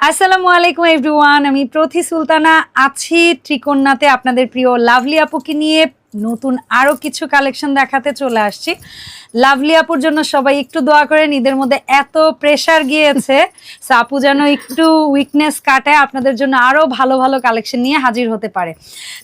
আসসালামু আলাইকুম এভরিওয়ান আমি প্রথি সুলতানা আছি ত্রিকোণাতে আপনাদের প্রিয় লাভলি আপুকে নিয়ে নতুন আরও কিছু কালেকশন দেখাতে চলে আসছি। লাভলি আপুর জন্য সবাই একটু দোয়া করেন ঈদের মধ্যে এত প্রেসার গিয়েছে। আপু যেন একটু উইকনেস কাটায় আপনাদের জন্য আরও ভালো ভালো কালেকশন নিয়ে হাজির হতে পারে।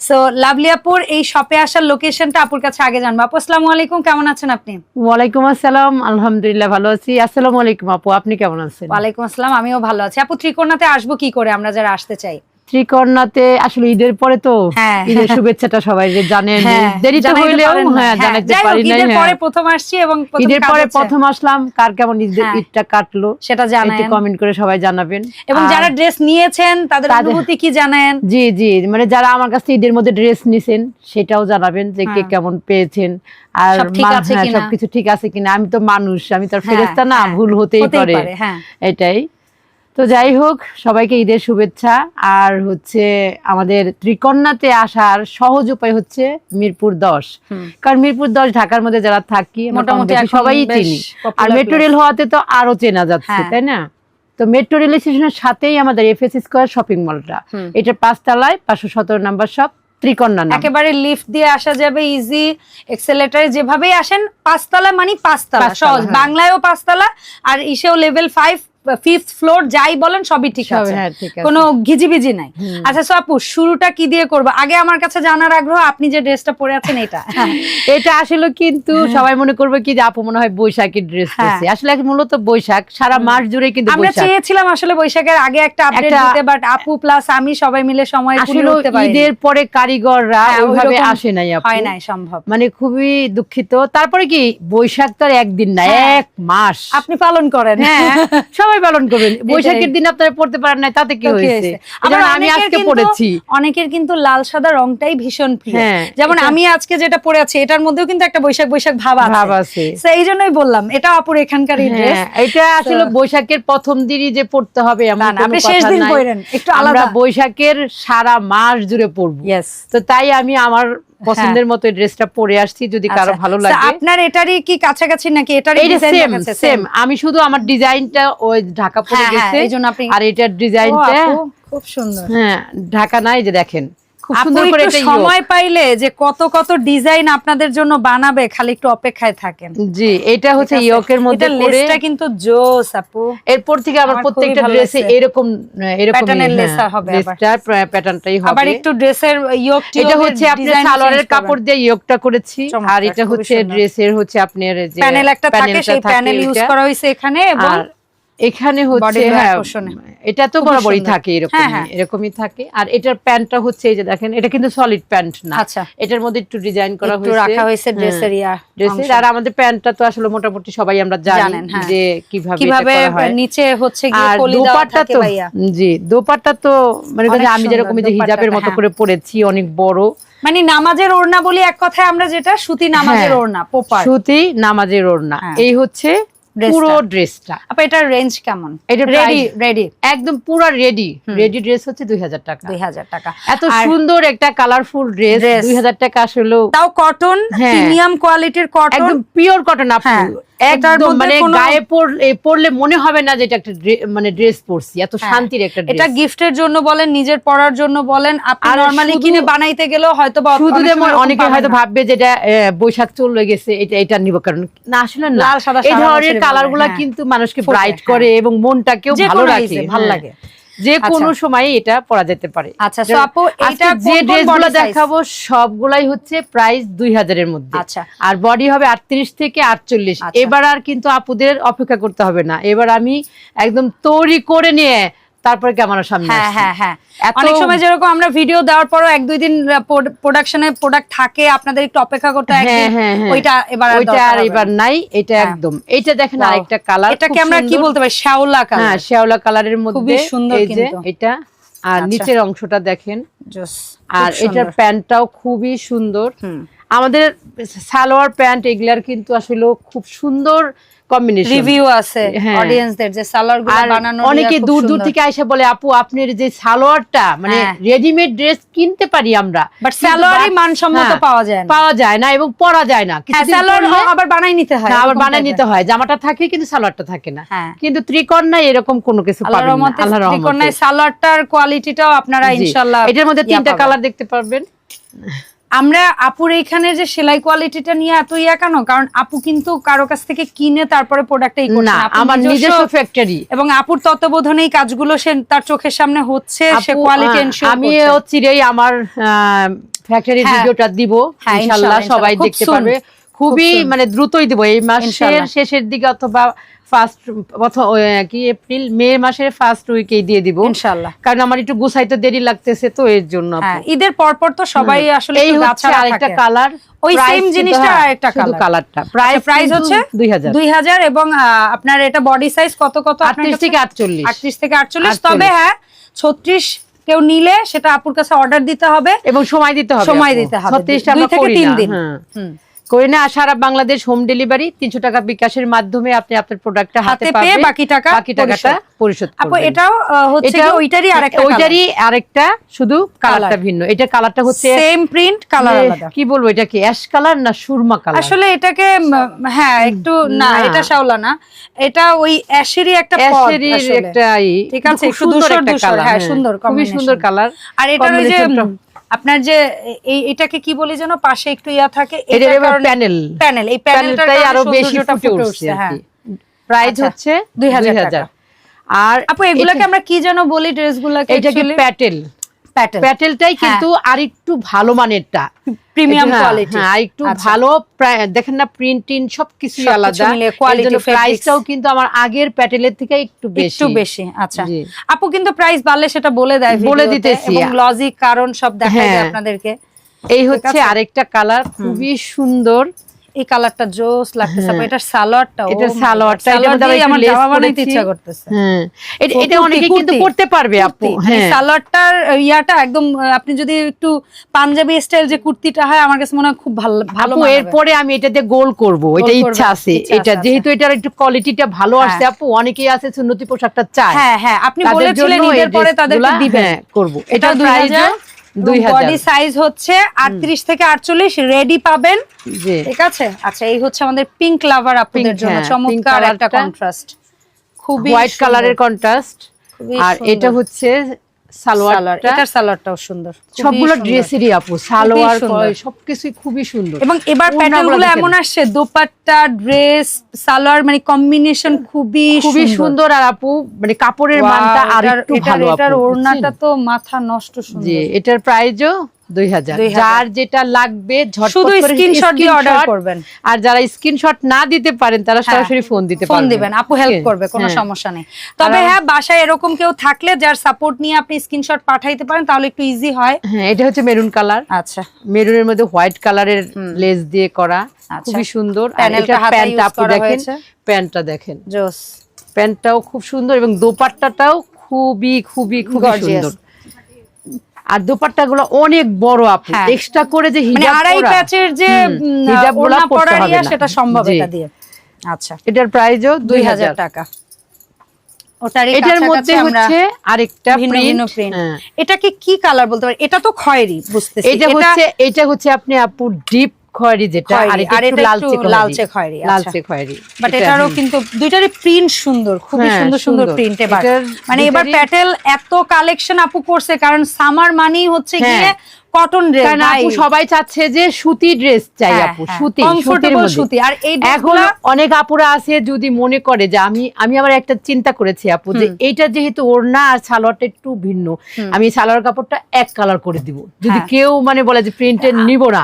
সো লাভলি আপুর এই শপে আসার লোকেশনটা আপুর কাছে আগে জানব। আপু আসসালামু আলাইকুম কেমন আছেন আপনি? ওয়ালাইকুম আসসালাম আলহামদুলিল্লাহ ভালো আছি। আসসালামু আলাইকুম আপু আপনি কেমন আছেন? ওয়ালাইকুম আসসালাম আমিও ভালো আছি। আপু ত্রিকোণাতে আসব কি করে আমরা যারা আসতে চাই? ত্রিকর্ণাতে আসলে ঈদের পরে তো হ্যাঁ। ঈদের শুভেচ্ছাটা সবাই যে জানেন হ্যাঁ, দেরি তো হইলেও হ্যাঁ হ্যাঁ, জানাতে পারি নাই ঈদের। পরে প্রথম আসছি এবং ঈদের পরে প্রথম আসলাম কার কেমন ঈদ-। ঈদটা কাটলো সেটা একটু কমেন্ট করে সবাই জানাবেন। এবং যারা ড্রেস নিয়েছেন তাদের অনুভূতি কি জানেন জি জি মানে যারা আমার কাছে ঈদের মধ্যে ড্রেস নিছেন সেটাও জানাবেন যে কে। কেমন পেয়েছেন। আর ঠিক আছে সবকিছু ঠিক আছে কিনা? আমি তো মানুষ আমি তো ফেরেস্তা না ভুল হতেই পারে। এটাই। তো যাই হোক সবাইকে ঈদের শুভেচ্ছা আর হচ্ছে আমাদের ত্রিকন্যাতে আসার সহজ উপায় হচ্ছে মিরপুর দশ কারণ মিরপুর দশ ঢাকার মধ্যে যারা থাকি মোটামুটি সবাই চিনি আর মেট্রো। রেল হওয়াতে তো আরও চেনা যাচ্ছে হ্যাঁ। তাই না তো মেট্রো রেল স্টেশনের সাথেই আমাদের এফএস স্কোয়ার শপিং মলটা। এটা পাঁচতলায় পাঁচশো সতেরো নাম্বার শপ ত্রিকন্যা একেবারে লিফট দিয়ে আসা যাবে ইজি এক্সেলেটারে যেভাবেই আসেন পাঁচতলা মানে পাঁচতলা পাঁচতলা, সহজ হ্যাঁ। বাংলায়ও পাঁচতলা আর ইসেও লেভেল ফাইভ ফিফথ ফ্লোর যাই বলেন সবই ঠিক আছে। হ্যাঁ, ঠিক আছে। কোনো ঘিজিবিজি নাই। আচ্ছা সো আপু শুরুটা কি দিয়ে করব? আগে আমার কাছে জানার আগ্রহ আপনি যে ড্রেসটা পরে আছেন এটা এটা আসলে কিন্তু সবাই মনে করবে কি যে আপু মনে হয় বৈশাখের ড্রেস হ্যাঁ। আসলে মূলত বৈশাখ সারা মাস জুড়ে কিন্তু আমরা চেয়েছিলাম আসলে বৈশাখের আগে একটা আপডেট দিতে বাট আপু প্লাস আমি সবাই মিলে সময় আসলে। ঈদের পরে কারিগররা হ্যাঁ, ওইভাবে আসে নাই আপু। হয় নাই সম্ভব। মানে খুবই দুঃখিত। তারপরে কি বৈশাখ তো আর একদিন না হ্যাঁ। এক মাস। আপনি পালন করেন। হ্যাঁ। সবাই পালন করবেন। বৈশাখের দিন আপনারা পড়তে পারেন নাই তাতে কি হয়েছে? আমি আজকে পড়েছি। অনেকের কিন্তু লাল সাদা রংটাই ভীষণ প্রিয়। হ্যাঁ, যেমন আমি আজকে যেটা পরে আছি এটার মধ্যেও কিন্তু একটা বৈশাখ বৈশাখ ভাব আছে। এই জন্যই বললাম এটা আপুর এখানকার ড্রেস হ্যাঁ, এটা আসলে বৈশাখের প্রথম দিনই যে পড়তে হবে এমন না, না, আপনি শেষ দিন পড়েন, একটু আলাদা। বৈশাখের সারা মাস জুড়ে পড়ব। তো তাই আমি আমার পছন্দের মতো ড্রেসটা পরে আসছি যদি কারও ভালো লাগে। আচ্ছা। আপনার এটারই কি কাছাকাছি নাকি? এটার ডিজাইন সেম সেম আমি শুধু আমার ডিজাইনটা ওই ঢাকা পড়ে হ্যাঁ, হ্যাঁ, গেছে আর এটার ডিজাইনটা খুব সুন্দর। হ্যাঁ ঢাকা নাই যে দেখেন। খুব সুন্দর করে এটা সময় পাইলে যে কত কত ডিজাইন আপনাদের জন্য বানাবে খালি একটু অপেক্ষায় থাকেন। জি এটা হচ্ছে ইয়কের মধ্যে এটা লেসটা কিন্তু জোস আপু। এরপর থেকে আবার প্রত্যেকটা ড্রেসে এরকম এরকম Pattern-এর হবে আবার। প্যাটার্নটাই হবে। আবার একটু ড্রেসের ইয়োগ এটা হচ্ছে আপনার সালোয়ারের কাপড় দিয়ে ইয়োগটা করেছি। আর এটা হচ্ছে ড্রেসের হচ্ছে আপনার যে প্যানেল একটা থাকে সেই প্যানেল ইউজ করা হয়েছে এখানে এবং এখানে হচ্ছে হ্যাঁ এটা তো বরাবরই থাকে এরকম হ্যাঁ, হ্যাঁ। এরকমই থাকে আর এটার প্যান্টটা হচ্ছে এই যে দেখেন এটা কিন্তু সলিড প্যান্ট না আচ্ছা। এটার মধ্যে একটু ডিজাইন করা হয়েছে রাখা হয়েছে হ্যাঁ, ড্রেসের ইয়া ড্রেসের আর আমাদের প্যান্টটা তো আসলে মোটামুটি সবাই আমরা জানি জানেন, হ্যাঁ। যে কীভাবে কীভাবে নিচে হচ্ছে গিয়ে দেওয়া দোপাট্টা থাকে তো ভাইয়া জি দোপাট্টা তো মানে আমি যেরকম যে হিজাবের মতো হ্যাঁ। করে পরেছি অনেক বড় মানে নামাজের ওড়না বলি এক কথায় আমরা যেটা সুতি নামাজের হ্যাঁ। ওড়না পোপার সুতি নামাজের ওড়না হ্যাঁ। এই হচ্ছে। পুরো ড্রেসটা আপা এটার রেঞ্জ কেমন? এটা রেডি রেডি একদম পুরো রেডি রেডি ড্রেস হচ্ছে দুই হাজার টাকা। দুই হাজার টাকা। এত সুন্দর একটা কালারফুল ড্রেস Dress। দুই হাজার টাকা আসলে তাও কটন। প্রিমিয়াম কোয়ালিটির কটন একদম পিওর কটন আপু একদম মানে গায়ে পরলে মনে হবে না যে এটা একটা মানে ড্রেস পরছি এত হ্যাঁ। শান্তির একটা এটা ড্রেস গিফটের জন্য বলেন নিজের পড়ার জন্য বলেন আপনি আর নরমালি কিনে বানাইতে গেলেও হয়তো বা শুধু অনেক হয়তো। ভাববে যেটা বৈশাখ চলে গেছে এটা এটা নিব কারণ না আসলে না এই ধরনেরগুলা কিন্তু মানুষকে ব্রাইট হ্যাঁ। করে এবং মনটাকেও ভালো রাখে ভালো হ্যাঁ। লাগে। যে কোনো আচ্ছা। সময় এটা পরা যেতে পারে আচ্ছা, আপু, এটা যে? দেখাবো সবগুলাই হচ্ছে প্রাইস দুই হাজারের মধ্যে আচ্ছা। আর বডি হবে আটত্রিশ থেকে আটচল্লিশ আচ্ছা। এবার আর কিন্তু আপুদের অপেক্ষা করতে হবে না এবার আমি একদম তৈরি করে নিয়ে তারপরে ক্যামেরার সামনে হ্যাঁ হ্যাঁ হ্যাঁ। অনেক সময় যেরকম আমরা ভিডিও দেওয়ার পরও এক দুই দিন প্রোডাকশনে প্রোডাক্ট থাকে আপনাদের একটু অপেক্ষা করতে হয় হ্যাঁ। হ্যাঁ। ওইটা এবার আর ওইটা আর এবার নাই এটা। একদম। এইটা দেখেন আরেকটা কালার এটাকে আমরা কি বলতে পারি? শ্যাওলা কালার হ্যাঁ শ্যাওলা কালারের মধ্যে খুবই সুন্দর কিন্তু। এটা আর আচ্ছা। নিচের অংশটা দেখেন। আর এটার প্যান্টটাও খুবই সুন্দর। আমাদের সালোয়ার প্যান্ট এগুলার কিন্তু আসলে খুব সুন্দর কম্বিনেশন রিভিউ আছে হ্যাঁ। অডিয়েন্সদের যে সালোয়ার বানানো অনেকে দূর দূর থেকে আইসা বলে আপু আপনার যে সালোয়ারটা মানে হ্যাঁ। রেডিমেড ড্রেস কিনতে পারি আমরা। বাট সালোয়ারই মানসম্মত হ্যাঁ, পাওয়া যায় না। পাওয়া যায় না এবং পরা যায় না। সালোয়ার আবার বানাই নিতে হয় আবার নিতে হয়। জামাটা থাকে কিন্তু সালোয়ারটা থাকে না। কিন্তু ত্রিকন্যায় এরকম কোনো কিছু আল্লাহর পাবেন না। আল্লাহর রহমতে। ত্রিকোণায় সালোয়ারটার কোয়ালিটিটাও আপনারা জি। ইনশাআল্লাহ এটার মধ্যে তিনটা কালার দেখতে পারবেন। আমরা আপুর এইখানে যে সেলাই কোয়ালিটিটা নিয়ে এত ইয়া কেন? কারণ আপু কিন্তু কারও কাছ থেকে কিনে তারপরে প্রোডাক্ট এই না। আমার নিজস্ব ফ্যাক্টরি এবং আপুর তত্ত্বাবধানে এই কাজগুলো সে তার চোখের সামনে হচ্ছে সে কোয়ালিটি এনশিওর আমি চিরেই আমার ফ্যাক্টরি। ভিডিওটা দিব। হ্যাঁ, ইনশাআল্লাহ সবাই দেখতে পারবে। খুবই মানে দ্রুতই দিব এই মাসের শেষের দিকে অথবা ফার্স্ট কি এপ্রিল মে মাসের ফার্স্ট দিয়ে দিব। ইনশাআল্লাহ কারণ আমার একটু গুছাইতে দেরি লাগতেছে তো এর জন্য হ্যাঁ ঈদের পর পর তো সবাই আসলে এই হচ্ছে আরেকটা কালার ওই same জিনিসটা আরেকটা শুধু কালারটা প্রাইস আচ্ছা, প্রাইস হচ্ছে দুই হাজার। দুই হাজার এবং আপনার এটা বডি সাইজ কত কত? আপনার আটত্রিশ কাছে? থেকে আটচল্লিশ। আটত্রিশ থেকে আটচল্লিশ। 48 তবে হ্যাঁ ছত্রিশ কেউ নিলে সেটা আপুর কাছে অর্ডার দিতে হবে এবং সময় দিতে হবে সময় দিতে হবে। 36 টা দুই আমরা থেকে দিন। হ্যাঁ। হুম। করি না আর সারা বাংলাদেশ হোম ডেলিভারি তিনশো টাকা বিকাশের মাধ্যমে আপনি আপনার প্রোডাক্টটা হাতে পেয়ে বাকি টাকা বাকি টাকাটা পরিশোধ। করবেন। এটাও হচ্ছে ওইটারই আরেকটা ওইটারই আরেকটা শুধু কালারটা ভিন্ন। এটা কালারটা হচ্ছে সেম প্রিন্ট কালার আলাদা। কি বলব এটা কি অ্যাশ কালার না সুরমা কালার আসলে এটাকে হ্যাঁ একটু না। এটা শাওলা না। এটা ওই অ্যাশেরই একটা অ্যাশেরই একটা ঠিক আছে, একটু সুন্দর একটা কালার হ্যাঁ, সুন্দর খুবই সুন্দর কালার আর এটা ওই যে আপনার যে এই এটাকে কি বলি যেন? পাশে একটু ইয়া থাকে প্যানেল। প্যানেল এই প্যানেলটাই আরও বেশি ফুটে উঠছে হ্যাঁ। প্রাইস আচ্ছা, হচ্ছে 2000 2000 টাকা। আর আপু এগুলাকে আমরা কি যেন বলি ড্রেসগুলোকে এটাকে প্যাটেল। প্যাটেল প্যাটেলটাই কিন্তু আর একটু ভালো মানেরটা। প্রিমিয়াম হ্যাঁ, কোয়ালিটি হ্যাঁ একটু ভালো দেখেন না প্রিন্ট টিন সবকিছু আলাদা। fabrics। প্রাইসটাও কিন্তু আমার আগের প্যাটেলের থেকে একটু বেশি। একটু বেশি আচ্ছা। আপু কিন্তু প্রাইস বাড়লে সেটা বলে দেয় বলে দিতেছি। এবং লজিক কারণ সব দেখায় হ্যাঁ। আপনাদেরকে। এই হচ্ছে আরেকটা কালার খুবই সুন্দর। এই কালারটা জোস লাগতেছে হ্যাঁ। এটা সালোয়ারটা এটা সালোয়ারটা এটা আমার জামা বানাইতে ইচ্ছা করতেছে। হ্যাঁ। এটা এটা অনেকে কিন্তু করতে। পারবে আপু হ্যাঁ। সালোয়ারটার ইয়াটা একদম আপনি যদি একটু পাঞ্জাবি স্টাইল যে কুর্তিটা হয় আমার কাছে মনে হয় খুব ভালো ভালো আপু এরপরে আমি এটাতে গোল করব এটা ইচ্ছা আছে। এটা আচ্ছা। যেহেতু এটার একটু কোয়ালিটিটা ভালো হ্যাঁ। আসছে আপু অনেকেই আছে সুন্নতি পোশাকটা চায়। হ্যাঁ হ্যাঁ। আপনি বলেছিলেন ঈদের পরে তাদেরকে দিবেন। করব। এটা 2000 বডি সাইজ হচ্ছে আটত্রিশ থেকে আটচল্লিশ রেডি পাবেন। ঠিক আছে? আচ্ছা এই হচ্ছে আমাদের পিঙ্ক লাভার আপনাদের জন্য হ্যাঁ, চমৎকার একটা কন্ট্রাস্ট খুবই হোয়াইট কালারের কন্ট্রাস্ট আর এটা হচ্ছে সালোয়ার এটার সালোয়ারটাও সুন্দর খুবই সবগুলো সুন্দর। ড্রেসেরই আপু সালোয়ার সবকিছুই খুবই সুন্দর। এবং এবার এমন আসছে দোপাট্টা ড্রেস সালোয়ার মানে কম্বিনেশন খুবই খুবই সুন্দর। আর আপু মানে কাপড়ের Wow, মানটা আর একটু ভালো এটার ওড়নাটা তো মাথা নষ্ট সুন্দর। এটার হাজার 2000 যার যেটা লাগবে ঝটপট শুধু করে স্ক্রিনশট দিয়ে অর্ডার করবেন আর যারা স্ক্রিনশট না দিতে পারেন তারা হ্যাঁ, সরাসরি ফোন দিতে ফোন দিবেন। আপু হেল্প করবে কোনো হ্যাঁ। সমস্যা নেই। তবে হ্যাঁ বাসায় এরকম কেউ থাকলে যার সাপোর্ট নিয়ে আপনি স্ক্রিনশট পাঠাইতে পারেন তাহলে একটু ইজি হয়। হ্যাঁ এটা হচ্ছে মেরুন কালার আচ্ছা। মেরুনের মধ্যে হোয়াইট কালারের লেস দিয়ে করা। আচ্ছা। খুবই সুন্দর। আর এটা হাতে প্যান্ট use আপু দেখেন প্যান্টটা দেখেন। জোস প্যান্টটাও খুব সুন্দর এবং দোপাট্টাটাও খুবই খুবই খুবই সুন্দর। আর দোপাট্টা গুলো অনেক বড় আপু। হ্যাঁ। এক্সট্রা করে যে মানে হিজাব আড়াই প্যাচের যে হিজাবগুলা। সেটা সম্ভব এটা দিয়ে। আচ্ছা। এটার প্রাইসও দুই হাজার। টাকা। এটার মধ্যে হচ্ছে আরেকটা ভিন্ন প্রিন্ট এটাকে কি কালার বলতে পারি? এটা তো খয়েরি বুঝতেছি। এটা হচ্ছে এটা হচ্ছে আপনি আপু ডিপ খয়েরি যেটা আর এটা লালচে লালচে খয়েরি, আচ্ছা। লালচে খয়েরি বাট এটারও কিন্তু দুইটারই প্রিন্ট সুন্দর খুবই হ্যাঁ, সুন্দর সুন্দর সুন্দর। প্রিন্ট এবার মানে এবার প্যাটেল এত কালেকশন আপু করছে কারণ সামার মানেই হচ্ছে হ্যাঁ। গিয়ে কটন ড্রেস কারণ আপু সবাই চাচ্ছে যে সুতি ড্রেস চাই হ্যাঁ, আপু হ্যাঁ। সুতি মধ্যে। সুতি। আর এই এখন অনেক আপুরা আছে যদি মনে করে যে আমি আমি একটা চিন্তা করেছি আপু যে এইটা যেহেতু ওড়না আর সালোয়ারটা একটু ভিন্ন আমি সালোয়ার কাপড়টা এক কালার করে দিব যদি হ্যাঁ। কেউ মানে বলে যে প্রিন্টের নিব না।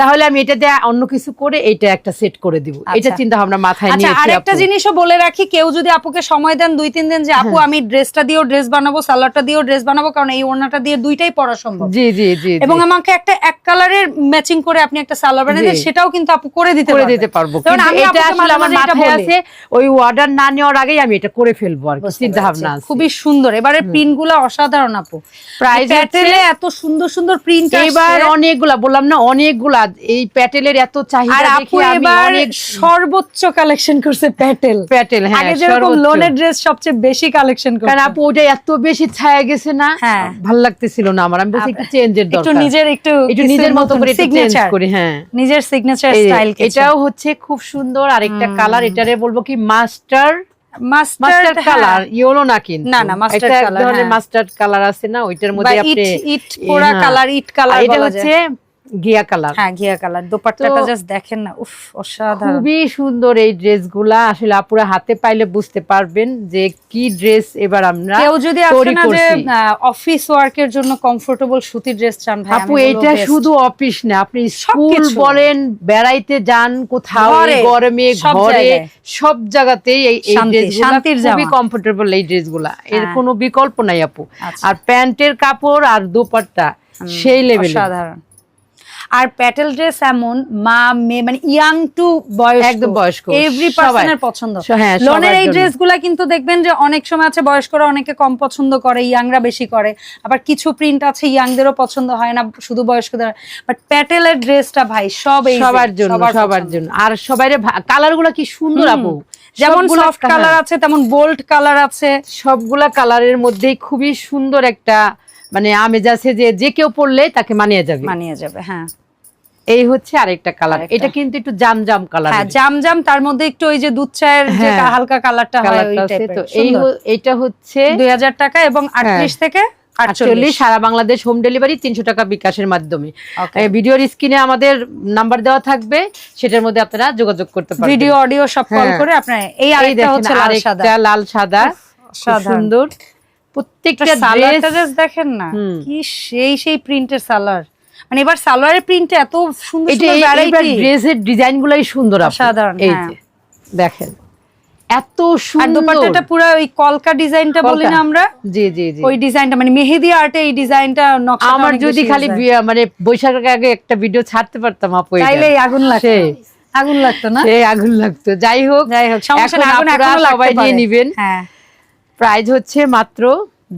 তাহলে আমি এটা দিয়ে অন্য কিছু করে এটা একটা সেট করে দিব এটা আচ্ছা। চিন্তা ভাবনা মাথায় আচ্ছা নিয়েছি আরেকটা জিনিসও বলে রাখি কেউ যদি আপুকে সময় দেন দুই তিন দিন যে আপু। আমি ড্রেসটা দিয়েও ড্রেস বানাবো সালোয়ারটা দিয়েও ড্রেস বানাবো কারণ এই ওড়নাটা দিয়ে দুইটাই পরা সম্ভব জি জি জি। এবং আমাকে একটা এক কালারের ম্যাচিং করে আপনি একটা সালোয়ার বানিয়ে। সেটাও কিন্তু আপু করে দিতে করে দিতে পারব। কারণ আমি এটা আসলে আমার মাথায় আছে ওই অর্ডার না নেওয়ার আগেই আমি এটা করে ফেলব আর চিন্তা ভাবনা খুবই সুন্দর। এবারে অসাধারণ আপু। প্যাটেলে এত সুন্দর সুন্দর প্রিন্ট এবার অনেকগুলা বললাম না অনেকগুলা এই প্যাটেলের এত চাহিদা আপু দেখে আমি এবার অনেক সর্বোচ্চ কালেকশন করছে প্যাটেল প্যাটেল হ্যাঁ আগে যেরকম লোনের ড্রেস সবচেয়ে বেশি কালেকশন করছে। কারণ আপু ওটা এত বেশি ছায়া গেছে না হ্যাঁ। ভালো লাগতেছিল না আমার। আমি বলছি একটু চেঞ্জের দরকার। নিজের একটু একটু নিজের মতো করে সিগনেচার করে হ্যাঁ নিজের সিগনেচার স্টাইল এটাও হচ্ছে খুব সুন্দর আরেকটা কালার এটারে বলব কি master master mustard colour yellow না কিন্তু হ্যাঁ। না, না, mustard কালার ধরনের হ্যাঁ। মাস্টার্ড কালার আছে না ওইটার মধ্যে ইট আপনি ইট পোড়া হ্যাঁ। কালার ইট কালার এটা হচ্ছে গিয়া কালার। হ্যাঁ ঘিয়া কালার। দোপাট্টাটা জাস্ট দেখেন না উফ অসাধারণ। খুবই সুন্দর এই ড্রেসগুলা। আসলে আপুরা হাতে পাইলে বুঝতে পারবেন যে কি ড্রেস এবার আমরা কেউ যদি না যে অফিস ওয়ার্কের জন্য কমফোর্টেবল সুতির ড্রেস চান ভাই আপু এটা শুধু অফিস না আপনি স্কুল বলেন বেড়াইতে যান কোথাও গরমে ঘরে সব জায়গাতেই এই শান্তির খুবই। কমফোর্টেবল এই ড্রেসগুলা। এর হ্যাঁ। কোনো বিকল্প নাই আপু। আচ্ছা। আর প্যান্টের কাপড় আর দোপাট্টা সেই লেভেলে অসাধারণ। আর প্যাটেল ড্রেস এমন মা মেয়ে মানে ইয়াং টু বয়স্ক। একদম বয়স্ক, এভরি। পার্সনের পছন্দ। হ্যাঁ, লোনের এই জন্য। ড্রেসগুলা কিন্তু দেখবেন যে অনেক সময় আছে বয়স্করা অনেকে কম পছন্দ করে ইয়াংরা বেশি করে। আবার কিছু প্রিন্ট আছে ইয়াংদেরও পছন্দ হয় না শুধু বয়স্কদের। বাট প্যাটেলের ড্রেসটা ভাই সব এই সবার জন্য সবার জন্য। আর সবাই কালারগুলা কি সুন্দর আপু। যেমন সফট কালার। আছে তেমন বোল্ড কালার আছে। সবগুলা কালারের মধ্যেই খুবই সুন্দর একটা মানে আমেজ আছে যে যে কেউ পড়লে তাকে মানিয়ে যাবে। মানিয়ে যাবে হ্যাঁ। এই হচ্ছে আরেকটা কালার এটা কিন্তু একটু জাম জাম কালার হ্যাঁ জাম জাম তার মধ্যে একটু ওই যে দুধ চায়ের যে হ্যাঁ। হালকা কালারটা হয় ওই টাইপের তো। এই এটা হচ্ছে দুই হাজার টাকা এবং আটত্রিশ থেকে আটচল্লিশ। সারা বাংলাদেশ হোম ডেলিভারি তিনশো টাকা বিকাশের মাধ্যমে। ভিডিওর স্ক্রিনে আমাদের নাম্বার দেওয়া থাকবে সেটার মধ্যে আপনারা যোগাযোগ করতে পারবেন। ভিডিও অডিও সব কল হ্যাঁ। করে আপনার এই এই আরেকটা হচ্ছে লাল সাদা। লাল সাদা। সুন্দর। প্রত্যেকটা সালোয়ারটা জাস্ট দেখেন না কি সেই সেই প্রিন্টের সালোয়ার। মানে এবার সালোয়ারের প্রিন্টে এত সুন্দর এটা সুন্দর ভ্যারাইটি ড্রেসের ডিজাইন সুন্দর আপু। এই হ্যাঁ। যে দেখেন। এত সুন্দর দোপাট্টাটা পুরো ওই কলকা ডিজাইনটা বলি না আমরা? জি জি জি। ওই ডিজাইনটা মানে মেহেদি আর্টে এই ডিজাইনটা নকশা আমার যদি খালি মানে বৈশাখের আগে একটা ভিডিও ছাড়তে পারতাম আপু এটা। তাইলে আগুন সেই। আগুন লাগতো না? আগুন লাগতো। যাই হোক যাই হোক সমস্যা আগুন এখনও সবাই নিয়ে। নিবেন। হ্যাঁ। প্রাইস হচ্ছে মাত্র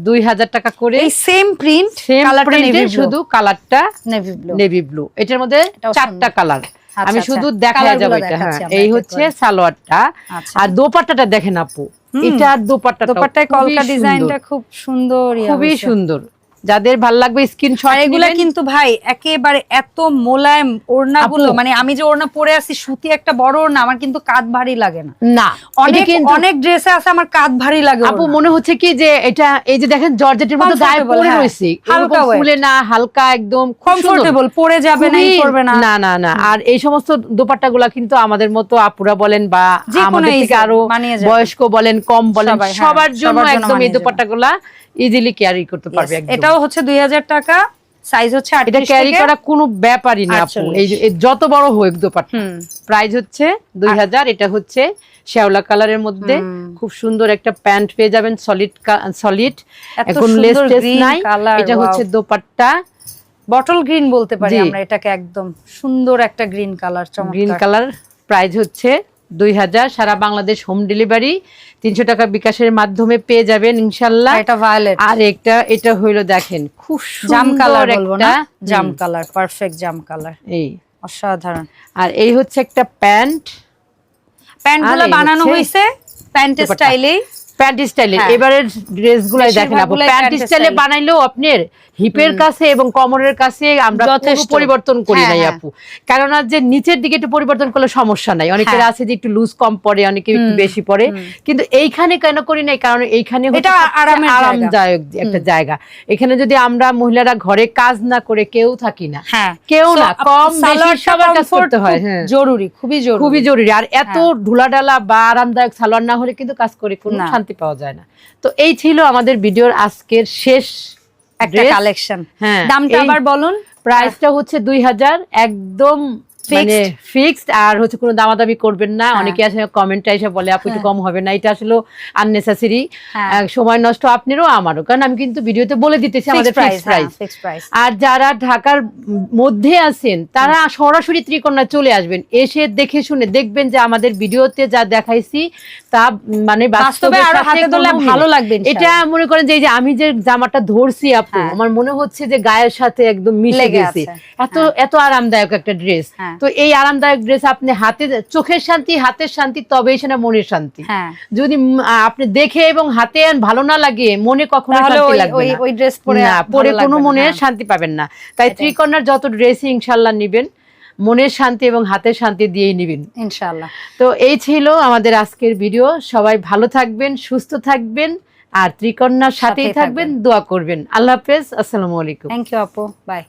দুই হাজার টাকা করে। এই সেম প্রিন্ট কালারটা শুধু কালারটা নেভি ব্লু নেভি ব্লু এটার মধ্যে চারটা কালার আচ্ছা, আমি আচ্ছা। শুধু দেখা যাব এটা। হ্যাঁ এই হচ্ছে সালোয়ারটা। আচ্ছা। আর দোপাট্টাটা দেখেন আপু। এটার দোপাট্টা দোপাট্টায় কলকা ডিজাইনটা খুব সুন্দর খুবই সুন্দর। যাদের ভালো লাগবে আর এগুলা কিন্তু ভাই একেবারে এত মোলায়েম ওড়নাগুলো আপু। মানে আমি যে ওড়না পরে আছি সুতি একটা বড় ওড়না আমার কিন্তু কাঁধ ভারী লাগে না। না অনেক অনেক ড্রেসে আছে আমার কাঁধ ভারী লাগে আপু মনে হচ্ছে কি যে এটা এই যে দেখেন জর্জেটের মতো গায়ে পরে হ্যাঁ। রয়েছে হালকা ফুলে না হালকা একদম কমফোর্টেবল পরে যাবে না ই করবে না। না না না। আর এই সমস্ত দোপাট্টা গুলা কিন্তু আমাদের মতো আপুরা বলেন বা আমাদের থেকে আরও বয়স্ক বলেন কম বলেন হ্যাঁ, সবার জন্য একদম এই মানিয়ে যাবে। দোপাট্টা গুলা ইজিলি ক্যারি করতে পারবে একদম। এটাও হচ্ছে দুই হাজার টাকা সাইজ হচ্ছে এটা ক্যারি করা কোনো ব্যাপারই না আপু। এই যে- যত বড় হোক দোপাট্টা। প্রাইস হচ্ছে দুই হাজার এটা হচ্ছে শ্যাওলা কালারের মধ্যে। খুব সুন্দর একটা প্যান্ট পেয়ে যাবেন সলিড সলিড এখন লেস টেস নাই। এটা হচ্ছে দোপাট্টা। বটল গ্রিন বলতে পারি আমরা এটাকে একদম। সুন্দর একটা গ্রিন কালার গ্রিন চমৎকার। কালার প্রাইস হচ্ছে দুই হাজার সারা বাংলাদেশ হোম ডেলিভারি তিনশো টাকা বিকাশের মাধ্যমে পেয়ে যাবেন ইনশাল্লাহ। এটা ভায়োলেট আর একটা এটা হইল দেখেন খুব জাম কালার বলব একটা না জাম কালার পারফেক্ট জাম কালার এই। অসাধারণ। আর এই হচ্ছে একটা প্যান্ট। প্যান্টগুলো বানানো হয়েছে প্যান্টের স্টাইলে প্যান্ট স্টাইলে। এবারের ড্রেস গুলাই দেখেন আপু বেশিরভাগগুলাই প্যান্ট স্টাইলে বানাইলেও আপনার হিপের কাছে এবং কমরের কাছে আমরা যথেষ্ট। পরিবর্তন করি হ্যাঁ, নাই হ্যাঁ। আপু। কেননা যে নিচের দিকে একটু পরিবর্তন করলে সমস্যা নাই। অনেকের হ্যাঁ। আছে যে একটু লুজ কম পড়ে অনেকে একটু বেশি পড়ে। কিন্তু এইখানে কেন করি নাই? কারণ এইখানে এটা। আরামদায়ক একটা জায়গা। এখানে যদি আমরা মহিলারা ঘরে কাজ না করে কেউ থাকি না। হ্যাঁ। কেউ না কম বেশি সবার কাজ করতে হয় হ্যাঁ। জরুরি খুবই জরুরি। খুবই জরুরি। আর এত ঢুলাডালা বা আরামদায়ক সালোয়ার না হলে কিন্তু কাজ করে কোনো শান্তি পাওয়া যায় না। তো এই ছিল আমাদের ভিডিওর আজকের শেষ একটা কালেকশন হ্যাঁ, দামটা আবার বলুন। প্রাইসটা হচ্ছে দুই হাজার একদম মানে ফিক্সড আর হচ্ছে কোনো দামাদামি করবেন না। হ্যাঁ। অনেকে আসে কমেন্ট এসে বলে আপু একটু হ্যাঁ। কম হবে না। এটা আসলে আননেসেসারি হ্যাঁ। সময় নষ্ট আপনারও আমারও। কারণ আমি কিন্তু ভিডিওতে বলে দিতেছি আমাদের ফিক্সড প্রাইস আর যারা ঢাকার মধ্যে আছেন তারা সরাসরি ত্রিকোণা চলে আসবেন। এসে দেখে শুনে দেখবেন যে আমাদের ভিডিওতে যা দেখাইছি তা মানে বাস্তবে আরও হাতে ধরলে ভালো লাগবে এটা মনে করেন যে এই যে আমি যে জামাটা ধরছি আপু। আমার মনে হচ্ছে যে গায়ের সাথে একদম মিলে গেছে। এত এত আরামদায়ক একটা ড্রেস। তো এই আরামদায়ক ড্রেস আপনি হাতে চোখের শান্তি হাতের শান্তি তবেই সেটা মনের শান্তি। হ্যাঁ। যদি আপনি দেখে এবং হাতে ভালো না লাগে মনে কখনো শান্তি লাগবে না। ওই ড্রেস পরে পরে কোনো মনে হ্যাঁ। শান্তি পাবেন না। তাই। ত্রিকন্যার যত ড্রেসই ইনশাল্লাহ নিবেন মনের শান্তি এবং হাতের শান্তি দিয়েই নিবেন। ইনশাল্লাহ তো এই ছিল আমাদের আজকের ভিডিও। সবাই ভালো থাকবেন সুস্থ থাকবেন আর ত্রিকন্যার সাথেই সাথেই থাকবেন। দোয়া করবেন। আল্লাহ হাফেজ আসসালামু আলাইকুম। থ্যাংক ইউ আপু। বাই